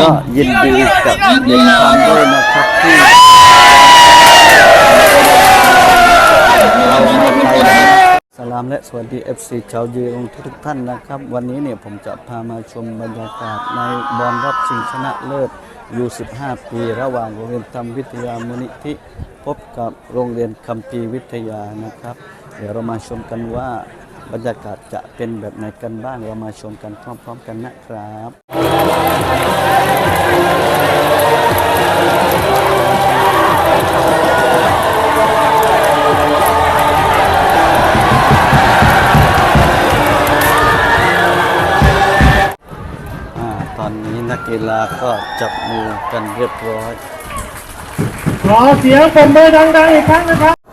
ก็ยินดีกับเด็กทำด้วยนะครับที่เรามาไทยนะสลามและสวัสดี FC ชาวเยีรงทุกท่านนะครับ วันนี้เนี่ยผมจะพามาชมบรรยากาศในบอลรอบชิงชนะเลิศยู15 ปี ระหว่างโรงเรียนธรรมวิทยามูลนิธิพบกับโรงเรียนคัมภีร์วิทยานะครับ เดี๋ยวเรามาชมกันว่า บรรยากาศจะเป็นแบบไหนกันบ้างเรามาชมกันพร้อมๆกันนะครับอตอนนี้นักกีฬาก็จับมือกันเรียบร้อย ขอเสียงปรบมือดังๆอีกครั้งนะครับ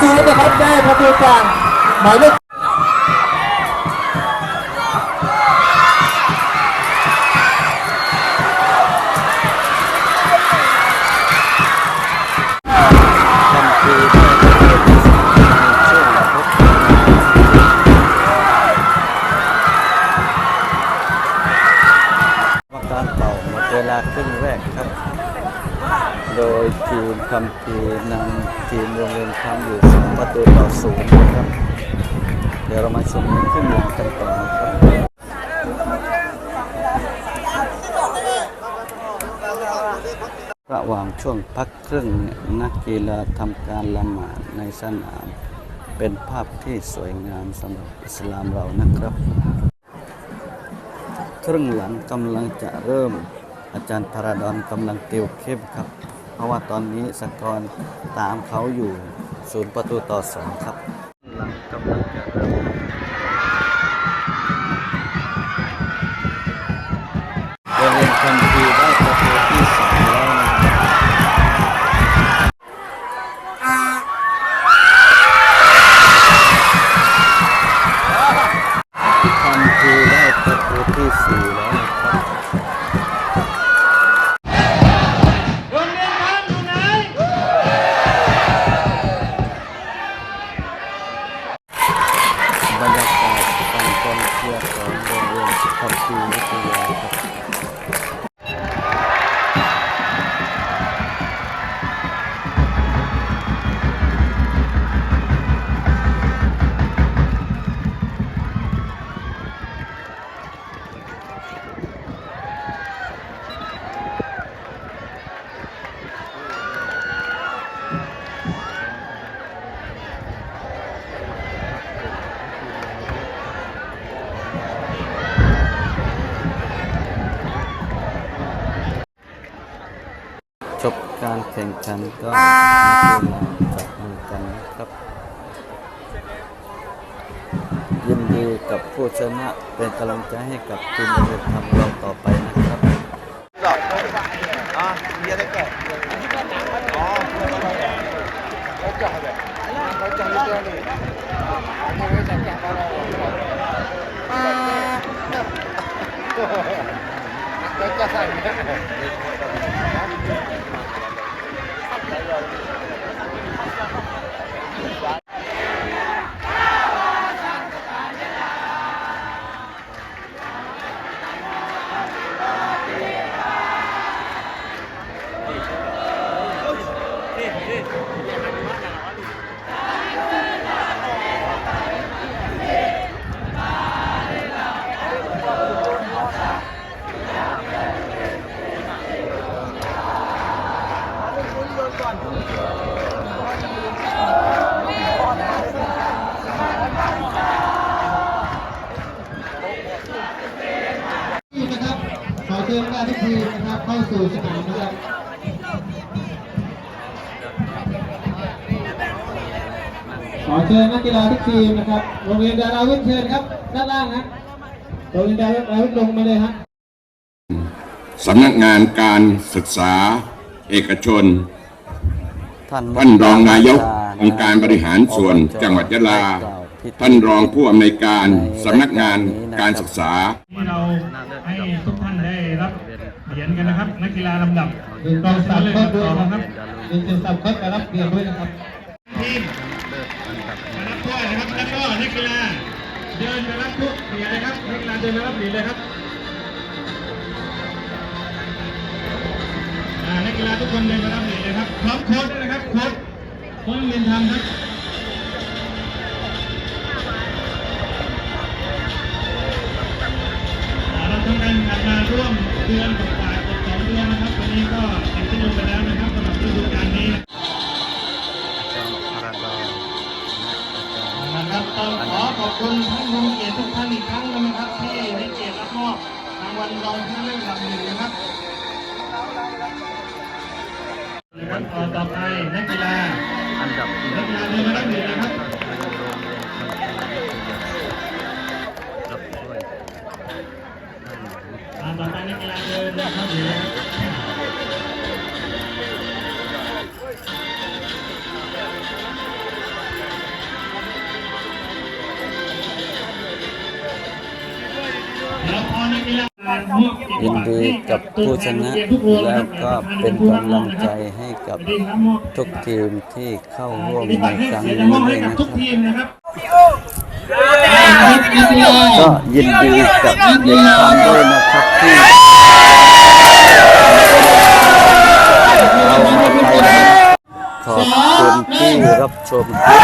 ศูนย์นะครับได้ประตูกลางหมายเลข โดยทีมคัมพีนำทีมโรงเรียนทำอยู่สองประตูต่อศูนย์นะครับ เดี๋ยวเรามาชมในครึ่งหลังกันต่อนะครับระหว่างช่วงพักครึ่งนักกีฬาทำการละหมาดในสนาม เป็นภาพที่สวยงามสำหรับอิสลามเรานะครับ ครึ่งหลังกำลังจะเริ่มอาจารย์ธารดอนกำลังติวเข้มครับ เพราะว่าตอนนี้สกอร์ตามเขาอยู่ศูนย์ประตูต่อสองครับกำลังจะเริ่มโรงเรียนคัมภีได้ประตูที่สองแล้วครับคัมภีได้ประตูที่สี่แล้ว บรรยากาศการกองเชียร์ของโรงเรียนคัมภีร์วิทยาครับ แข่งขันก็นักกีฬาจับมือกันนะครับ ยินดีกับผู้ชนะเป็นกำลังใจให้กับทีมโรงเรียนทำเราต่อไปนะครับนะครับ ขอเชิญการทุกทีมนะครับเข้าสู่สนามนะครับขอเชิญนักกีฬาทุกทีมนะครับ โรงเรียนดาราวิทย์เชิญครับ ด้านล่างนะโรงเรียนดาราวิทย์ลงมาเลยฮะสำนักงานการศึกษาเอกชนท่านท่านรองนายกองค์การบริหารส่วนจังหวัดยะลา ท่านรองผู้อำนวยการสำนักงานการศึกษาที่เราให้ทุกท่าน ได้รับเหรียญกันนะครับ นักกีฬาลำดับหนึ่งสองสามเลยคครัรับบด้วยต่อนะนะคครัรับบหนึ่งสองสามครับรับเปลี่ยนด้วยนะครับทีมมารับถ้วยนะครับแล้วก็นักกีฬาเดินไปรับทุกเหรียญเลยครับนักกีฬาเดินไปรับเหรียญเลยครับอ่านักกีฬาทุกคนเดินไปรับเหรียญเลยครับพร้อมโค้ชด้วยนะครับโค้ชโค้ชโรงเรียนทำครับ อขอบคุณท่านผู้เกียรติทุกท่านอีกครั้งนะครับ ที่ให้เกียรติรับมอบรางวัลรองชนะเลิศลำหนึ่งนะครับนะครับต่อต่อไปนักกีฬาอันดับนักกีฬาเดินมารับหรียญนะครับรับถ้าต่อไปนักกีฬาเดินนะครับ ยินดีกับผู้ชนะ แล้วก็เป็นกำลังใจให้กับทุกทีมที่เข้าร่วมในครั้งนี้ด้วยนะครับ ก็ยินดีกับเด็กทำด้วยนะครับที่เอามาไปขอบคุณที่รับชมคลิป